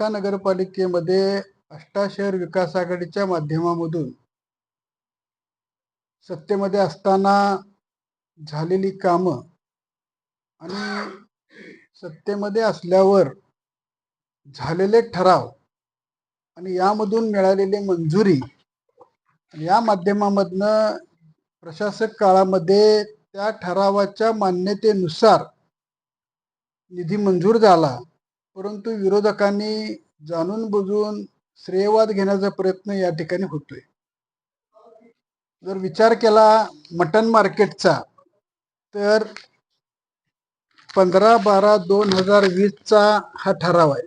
आष्टा नगरपालिकेमध्ये आष्टा शहर विकास आघाडीच्या माध्यमामधून सत्तेमध्ये असताना झालेली कामं आणि सत्तेमध्ये असल्यावर झालेले ठराव आणि यामधून मिळालेली मंजुरी या माध्यमामधनं प्रशासक काळामध्ये त्या ठरावाच्या मान्यतेनुसार निधी मंजूर झाला. परंतु विरोधकांनी जाणून बुजून श्रेयवाद घेण्याचा प्रयत्न या ठिकाणी होतोय. जर विचार केला मटन मार्केटचा तर पंधरा बारा दोन हजार वीसचा हा ठराव आहे.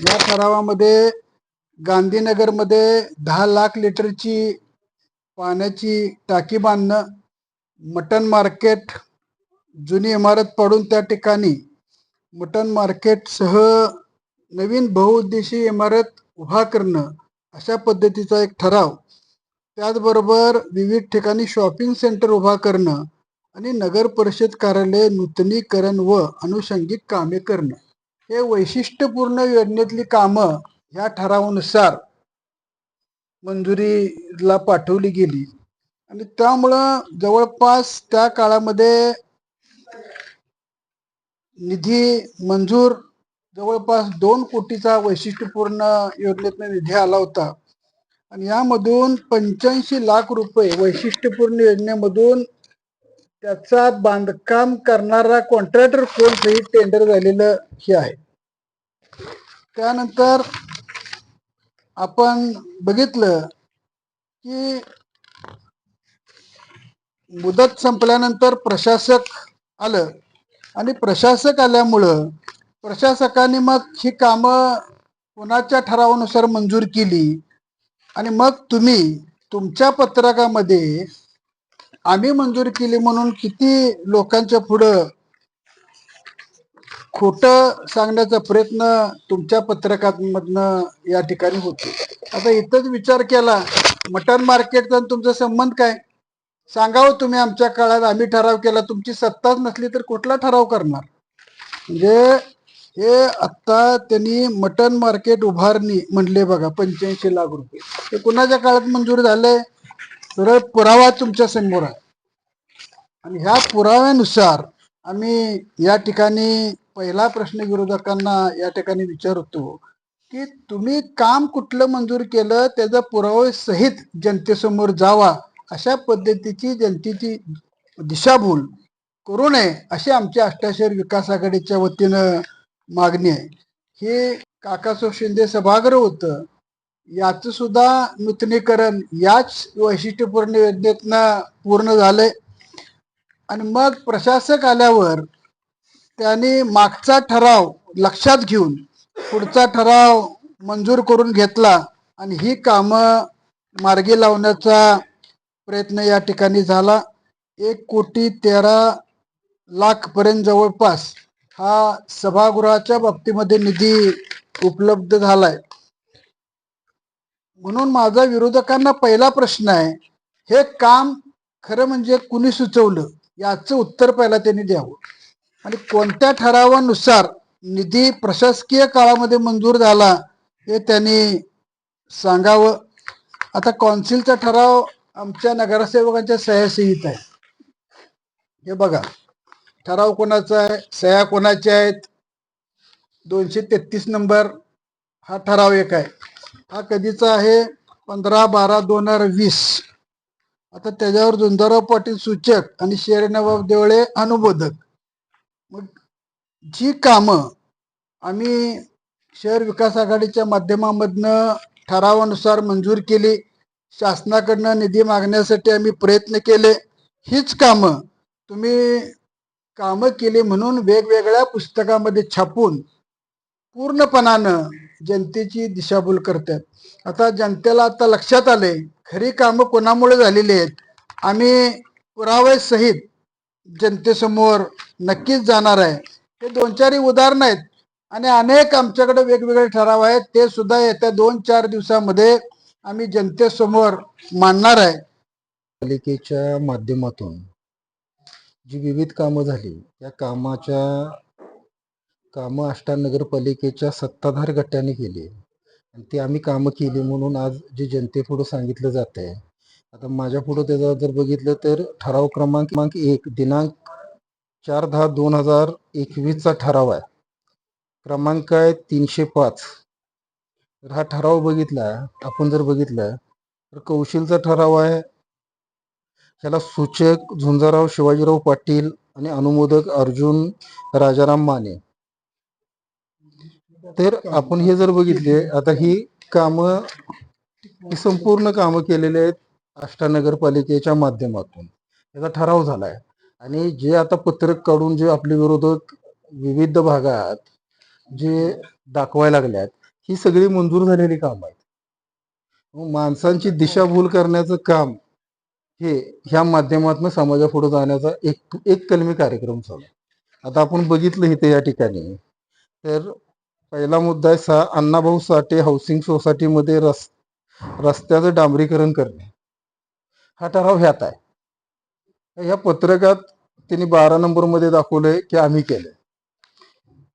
या ठरावामध्ये गांधीनगरमध्ये दहा लाख लिटरची पाण्याची टाकी बांधणं मटन मार्केट जुनी इमारत पडून त्या ठिकाणी मटन मार्केटसह नवीन बहुउद्देशीय इमारत उभा करणं अशा पद्धतीचा एक ठराव. त्याचबरोबर विविध ठिकाणी शॉपिंग सेंटर उभा करणं आणि नगर परिषद कार्यालय नूतनीकरण व अनुषंगिक कामे करणं. हे वैशिष्ट्यपूर्ण योजनेतली कामं ह्या ठरावानुसार मंजुरीला पाठवली गेली. आणि त्यामुळं जवळपास त्या काळामध्ये निधी मंजूर जवळपास दोन कोटीचा वैशिष्ट्यपूर्ण योजनेतनं निधी आला होता. आणि यामधून पंच्याऐंशी लाख रुपये वैशिष्ट्यपूर्ण योजनेमधून त्याचा बांधकाम करणारा कॉन्ट्रॅक्टर कोण सहित टेंडर झालेलं हे आहे. त्यानंतर आपण बघितलं की मुदत संपल्यानंतर प्रशासक आलं. आणि प्रशासक आल्यामुळं प्रशासकाने मग ही कामं कोणाच्या ठरावानुसार मंजूर केली? आणि मग तुम्ही तुमच्या पत्रकामध्ये आम्ही मंजूर केली म्हणून किती लोकांच्या पुढं खोट सांगण्याचा प्रयत्न तुमच्या पत्रकामधनं या ठिकाणी होतो? आता इथंच विचार केला मटन मार्केटचा आणि तुमचा संबंध काय? सांगावं तुम्ही आमच्या काळात आम्ही ठराव केला तुमची सत्ताच नसली तर कुठला ठराव करणार? म्हणजे हे आत्ता त्यांनी मटन मार्केट उभारणी म्हणले बघा पंच्याऐंशी लाख रुपये. ते कुणाच्या काळात मंजूर झालंय? सरळ पुरावा तुमच्यासमोर आहे. आणि ह्या पुराव्यानुसार आम्ही या ठिकाणी पहिला प्रश्न विरोधकांना या ठिकाणी विचारतो की तुम्ही काम कुठलं मंजूर केलं त्याचा पुरावे सहित जनतेसमोर जावा अशा पद्धतीची जनतेची दिशाभूल करू नये अशी आमच्या अष्टाशहर विकास आघाडीच्या वतीनं मागणी आहे. हे काकासो शिंदे सभागृह होतं. याचं सुद्धा नूतनीकरण याच वैशिष्ट्यपूर्ण योजनेतनं पूर्ण झालंय. आणि मग प्रशासक आल्यावर त्यांनी मागचा ठराव लक्षात घेऊन पुढचा ठराव मंजूर करून घेतला. आणि ही कामं मार्गी लावण्याचा प्रयत्न या ठिकाणी झाला. एक कोटी तेरा लाख पर्यंत जवळपास हा सभागृहाच्या बाबतीमध्ये निधी उपलब्ध झालाय. म्हणून माझा विरोधकांना पहिला प्रश्न आहे हे काम खरं म्हणजे कुणी सुचवलं? याचं उत्तर पहिला त्यांनी द्यावं. आणि कोणत्या ठरावानुसार निधी प्रशासकीय काळामध्ये मंजूर झाला हे त्यांनी सांगावं. आता कौन्सिलचा ठराव आमच्या नगरसेवकांच्या सह्या सहित आहे. हे बघा ठराव कोणाचा आहे सह्या कोणाच्या आहेत दोनशे तेहतीस नंबर हा ठराव एक आहे. हा कधीचा आहे? पंधरा बारा दोन हजार वीस. आता त्याच्यावर झुंजाराव पाटील सूचक आणि शेरनवाब देवळे अनुबोधक मग जी कामं आम्ही शहर विकास आघाडीच्या माध्यमामधनं ठरावानुसार मंजूर केली शासनाकडनं निधी मागण्यासाठी आम्ही प्रयत्न केले. हीच कामं तुम्ही कामं केली म्हणून वेगवेगळ्या पुस्तकामध्ये छापून पूर्णपणानं जनतेची दिशाभूल करतात. आता जनतेला आता लक्षात आले खरी कामं कोणामुळे झालेली आहेत? आम्ही पुराव्यासहित जनतेसमोर नक्कीच जाणार आहे. हे दोन चारही उदाहरण आहेत आणि अनेक आमच्याकडे वेगवेगळे ठराव आहेत. ते सुद्धा येत्या दोन चार दिवसामध्ये आम्ही जनतेसमोर मांडणार आहे. पालिकेच्या माध्यमातून जी विविध कामं झाली या कामाच्या कामं आष्टा नगरपालिकेच्या सत्ताधार गटाने केली. आणि ती आम्ही कामं केली म्हणून आज जे जनतेपुढं सांगितलं जात आहे आता माझ्या पुढं त्याचा जर बघितलं तर ठराव क्रमांक क्रमांक एक दिनांक चार दहा दोन हजार एकवीसचा ठराव आहे. क्रमांक आहे तीनशे पाच. तर हा ठराव बघितला आपण जर बघितला तर कौशलचा ठराव आहे. ह्याला सूचक झुंजाराव शिवाजीराव पाटील आणि अनुमोदक अर्जुन राजाराम माने. तर आपण हे जर बघितले आता ही कामं ही संपूर्ण कामं केलेली आहेत आष्टा नगरपालिकेच्या माध्यमातून. याचा ठराव झालाय. आणि जे आता पत्रक काढून जे आपले विरोधक विविध भागात जे दाखवायला लागल्यात ही सगळी मंजूर झालेली कामं आहेत. मग माणसांची दिशाभूल करण्याचं काम हे ह्या माध्यमातून समाजापुढे जाण्याचा एक एक कलमी कार्यक्रम चालू आता आपण बघितलं इथे या ठिकाणी. तर पहिला मुद्दा आहे सा अण्णाभाऊ साठे हाऊसिंग सोसायटीमध्ये रस रस्त्याचं डांबरीकरण करणे. हा ठराव ह्यात आहे. ह्या पत्रकात त्यांनी बारा नंबरमध्ये दाखवलंय की आम्ही केलंय.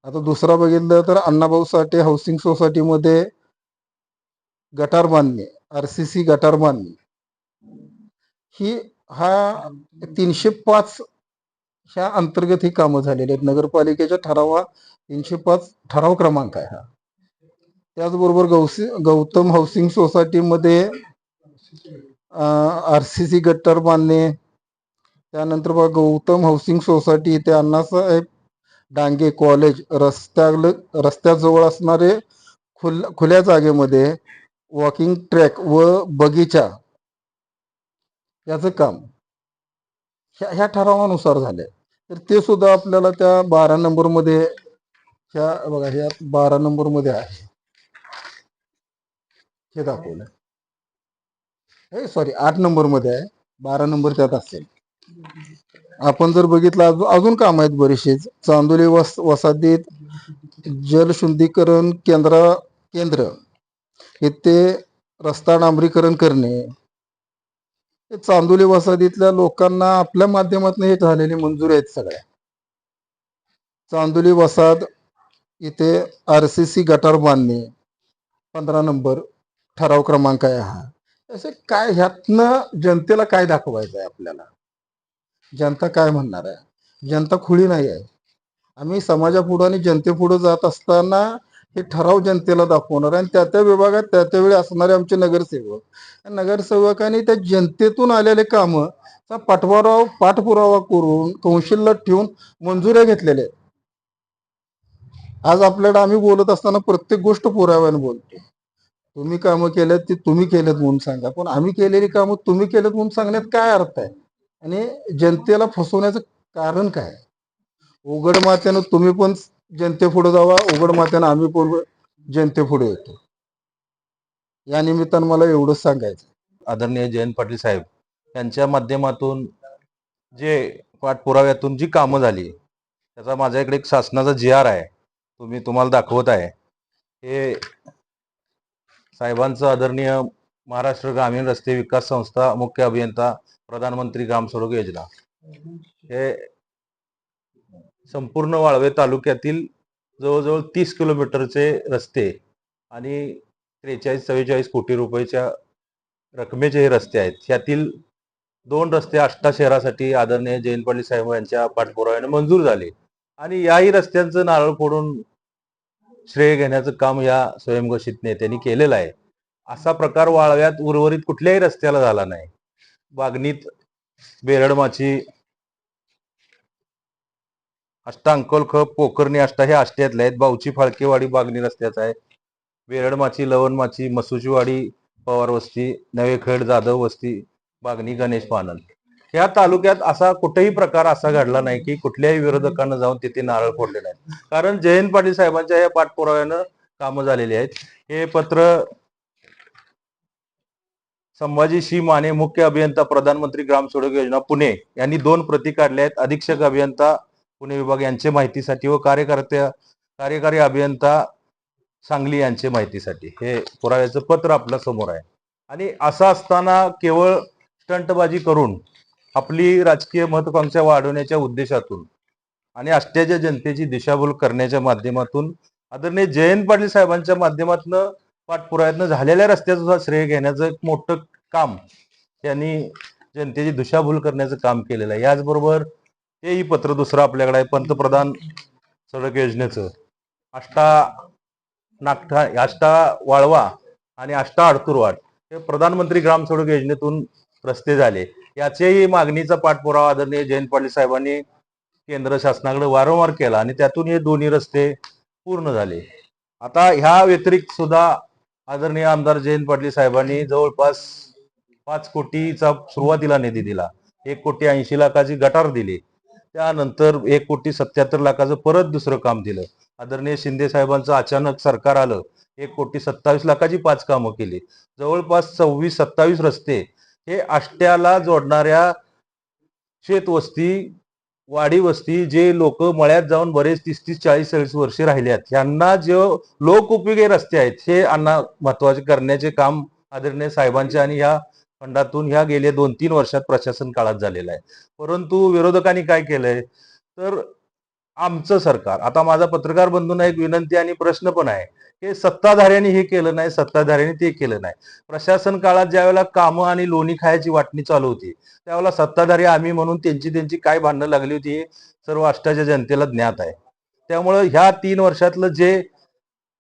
आता दुसरा बघितलं तर अण्णाभाऊ साठे हाऊसिंग सोसायटीमध्ये गटार बांधणे आर सी सी गटार बांधणे ही हा तीनशे पाच ह्या अंतर्गत ही कामं झालेली आहेत. नगरपालिकेच्या ठरावा तीनशे पाच ठराव क्रमांक आहे हा. त्याचबरोबर गौसी गौतम हाऊसिंग सोसायटीमध्ये आर सी सी गट्टर बांधणे त्यानंतर बघा गौतम हाऊसिंग सोसायटी इथे अण्णासाहेब डांगे कॉलेज रस्त्या रस्त्याजवळ असणारे खुल खुल्या जागेमध्ये वॉकिंग ट्रॅक व बगीचा. याचं काम. ह्या ह्या ठरावानुसार झाले तर ते सुद्धा आपल्याला त्या बारा नंबरमध्ये ह्या बघा ह्या बारा नंबरमध्ये आहे. हे दाखवलं. हे सॉरी आठ नंबरमध्ये आहे. बारा नंबर त्यात असेल. आपण जर बघितलं अजून अजून काम आहेत बरेचसेच चांदोली वस वसाहतीत जलशुद्धीकरण केंद्र केंद्र. येथे रस्ता डांबरीकरण करणे. चांदोली वसाहतीतल्या लोकांना आपल्या माध्यमातून हे झालेली मंजुरी आहेत सगळ्या. चांदोली वसाहत इथे आर सी सी गटार बांधणे. पंधरा नंबर ठराव क्रमांक आहे हा. असे काय ह्यातनं जनतेला काय दाखवायचं आहे आपल्याला? जनता काय म्हणणार आहे? जनता खुळी नाही आहे. आम्ही समाजापुढं आणि जनतेपुढं जात असताना हे ठराव जनतेला दाखवणार आणि त्या त्या विभागात त्या त्यावेळी असणारे आमचे नगरसेवक. नगरसेवकांनी त्या जनतेतून आलेले कामं चा पाठपुरावा पाठपुरावा करून कौशल्य ठेवून मंजुऱ्या घेतलेल्या आहेत आज आपल्याला आम्ही बोलत असताना प्रत्येक गोष्ट पुराव्याने बोलतो तुम्ही कामं केल्यात ती तुम्ही केलेत म्हणून सांगा. पण आम्ही केलेली कामं तुम्ही केलेत म्हणून सांगण्यात काय अर्थ आहे? आणि जनतेला फसवण्याचं कारण काय? उघड मात्यानं तुम्ही पण जनते पुढे जावा उघड मात्यानं आम्ही पण जनतेपुढे येतो. या निमित्तानं मला एवढंच सांगायचं आदरणीय जयंत पाटील साहेब यांच्या माध्यमातून जे पाठपुराव्यातून जी कामं झाली त्याचा माझ्याकडे एक शासनाचा जी आर आहे तुम्ही तुम्हाला दाखवत आहे. हे साहेबांचं आदरणीय महाराष्ट्र ग्रामीण रस्ते विकास संस्था मुख्य अभियंता प्रधानमंत्री ग्राम सडक योजना. हे संपूर्ण वाळवे तालुक्यातील जवळजवळ तीस किलोमीटरचे रस्ते आणि त्रेचाळीस चव्वेचाळीस कोटी रुपयाच्या रकमेचे हे रस्ते आहेत. यातील दोन रस्ते आष्टा शहरासाठी आदरणीय जयंत साहेब यांच्या पाठपुराव्याने मंजूर झाले. आणि याही रस्त्यांचं नारळ फोडून श्रेय घेण्याचं काम या स्वयंघोषित नेत्यांनी केलेलं आहे. असा प्रकार वाळव्यात उर्वरित कुठल्याही रस्त्याला झाला नाही. बागणीत बेरडमाची अष्टा अंकोलखप पोखर्णी अष्टा हे आष्ट्यातले आहेत. बावची फाळकेवाडी बागणी रस्त्याचा आहे. बेरडमाची लवणमाची मसुचीवाडी पवार वस्ती नवेखेड जाधव वस्ती बागणी गणेश पानल या तालुक्यात असा कुठेही प्रकार असा घडला नाही की कुठल्याही विरोधकांना जाऊन तिथे नारळ फोडले नाहीत. कारण जयंत पाटील साहेबांच्या या पाठपुराव्यानं कामं झालेली आहेत. हे पत्र संभाजी शी माने मुख्य अभियंता प्रधानमंत्री ग्राम सडक योजना पुणे यांनी दोन प्रती काढल्या आहेत. अधीक्षक अभियंता पुणे विभाग यांचे माहितीसाठी व कार्यकर्त्या कार्यकारी अभियंता सांगली यांचे माहितीसाठी. हे पुराव्याचं पत्र आपल्यासमोर आहे. आणि असं असताना केवळ स्टंटबाजी करून आपली राजकीय महत्वाकांक्षा वाढवण्याच्या उद्देशातून आणि आष्ट्याच्या जनतेची दिशाभूल करण्याच्या माध्यमातून आदरणीय जयंत पाटील साहेबांच्या माध्यमातून पाठपुरायत्न झालेल्या रस्त्याचं श्रेय घेण्याचं एक मोठं काम त्यांनी जनतेची दिशाभूल करण्याचं काम केलेलं आहे. याचबरोबर हेही पत्र दुसरं आपल्याकडे आहे. पंतप्रधान सडक योजनेचं. आष्टा नागठा आष्टा वाळवा आणि आष्टा अडतुरवाड हे प्रधानमंत्री ग्राम सडक योजनेतून रस्ते झाले. याचेही मागणीचा पाठपुरावा आदरणीय जयंत पाटील साहेबांनी केंद्र शासनाकडे वारंवार केला आणि त्यातून हे दोन्ही रस्ते पूर्ण झाले. आता ह्या व्यतिरिक्त सुद्धा आदरणीय आमदार जयंत पाटील साहेबांनी जवळपास पाच कोटीचा सुरुवातीला निधी दिला. एक कोटी ऐंशी लाखाची गटार दिली. त्यानंतर एक कोटी सत्याहत्तर लाखाचं परत दुसरं काम दिलं. आदरणीय शिंदे साहेबांचं अचानक सरकार आलं. एक कोटी सत्तावीस लाखाची पाच कामं केली. जवळपास सव्वीस सत्तावीस रस्ते हे आष्ट्याला जोडणाऱ्या शेतवस्ती वाडी वस्ती जे लोक मळ्यात जाऊन बरेच तीस तीस चाळीस चाळीस वर्षे आहेत यांना जे लोकउपयोगी रस्ते आहेत हे अण्णा महत्त्वाचे करण्याचे काम आदरणीय साहेबांचे आणि ह्या फंडातून ह्या गेल्या दोन तीन वर्षात प्रशासन काळात झालेलं आहे. परंतु विरोधकांनी काय केलंय? तर आमचं सरकार. आता माझा पत्रकार बंधूंना एक विनंती आणि प्रश्न पण आहे. हे सत्ताधाऱ्यांनी हे केलं नाही सत्ताधाऱ्यांनी ते केलं नाही. प्रशासन काळात ज्यावेळेला कामं आणि लोणी खायची वाटणी चालू होती त्यावेळेला सत्ताधारी आम्ही म्हणून त्यांची त्यांची काय भांडणं लागली होती हे सर्व अष्टाच्या जनतेला ज्ञात आहे. त्यामुळं ह्या तीन वर्षातलं जे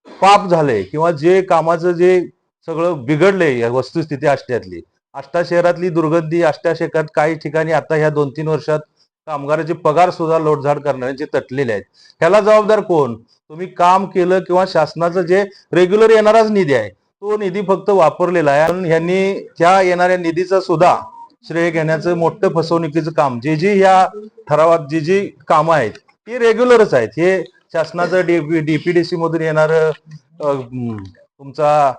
पाप झालंय किंवा जे कामाचं जे सगळं बिघडलंय या वस्तुस्थिती अष्ट्यातली आष्टा शहरातली दुर्गंधी अष्टा शेकात काही ठिकाणी आता ह्या दोन तीन वर्षात कामगाराचे पगार सुद्धा लोटझाड करणाऱ्यांचे तटलेले आहेत. ह्याला जबाबदार कोण? तुम्ही काम केलं किंवा शासनाचं जे रेग्युलर येणाराच निधी आहे तो निधी फक्त वापरलेला आहे. आणि ह्यांनी त्या येणाऱ्या निधीचा सुद्धा श्रेय घेण्याचं मोठं फसवणुकीचं काम जे जी ह्या ठरावात जी जी कामं आहेत ती रेग्युलरच आहेत. हे शासनाचं डीपीडीसी मधून येणार तुमचा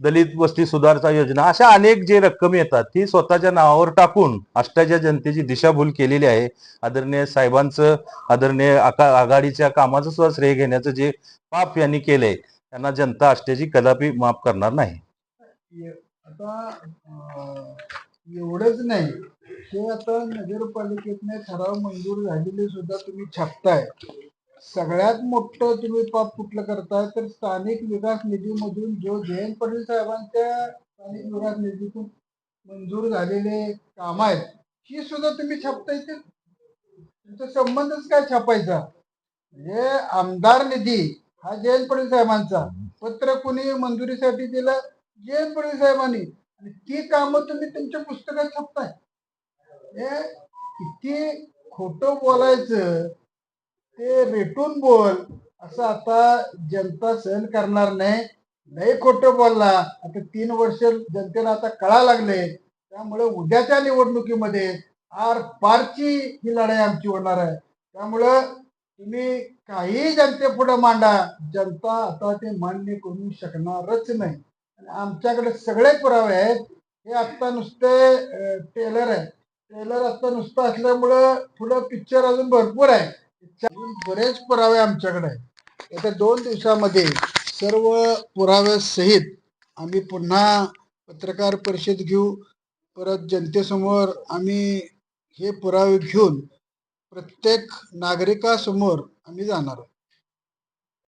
दलित वस्ती सुधारता योजना अशा अनेक जे रक्कम येतात ती स्वतःच्या नावावर टाकून अष्टाच्या जनतेची दिशाभूल केलेली आहे. आदरणीय साहेबांचं आदरणीय आघाडीच्या कामाचं सुद्धा श्रेय घेण्याचं जे पाप यांनी केलंय त्यांना जनता अष्टाची कदापि माफ करणार नाही. आता एवढंच नाही. ते आता नगरपालिकेतने ठराव मंजूर झालेले सुद्धा तुम्ही छापताय. सगळ्यात मोठं तुम्ही पाप कुठलं करताय तर स्थानिक विकास निधीमधून जो जयंत पाटील साहेबांच्या स्थानिक विकास निधीतून मंजूर झालेले काम आहेत ही सुद्धा तुम्ही छापताय ते तुमचा संबंधच काय छापायचा? म्हणजे आमदार निधी हा जयंत पाटील साहेबांचा. पत्र कुणी मंजुरीसाठी दिलं? जयंत पाटील साहेबांनी. आणि ती कामं तुम्ही तुमच्या पुस्तकात छापताय. हे किती खोटं बोलायचं ते रेटून बोल. असं आता जनता सहन करणार नाही. लय खोटं बोलला. आता तीन वर्ष जनतेला आता कळा लागले. त्यामुळे उद्याच्या निवडणुकीमध्ये आर पारची ही लढाई आमची होणार आहे. त्यामुळं तुम्ही काही जनतेपुढे मांडा. जनता आता ते मान्य करू शकणारच नाही. आणि आमच्याकडे सगळे पुरावे आहेत. हे आत्ता नुसते टेलर आहे टेलर आता नुसतं असल्यामुळं पुढं पिक्चर अजून भरपूर आहे. अजून बरेच पुरावे आमच्याकडे आहेत. येत्या दोन दिवसामध्ये सर्व पुराव्यासहित आम्ही पुन्हा पत्रकार परिषद घेऊ. परत जनतेसमोर आम्ही हे पुरावे घेऊन प्रत्येक नागरिकासमोर आम्ही जाणार आहोत.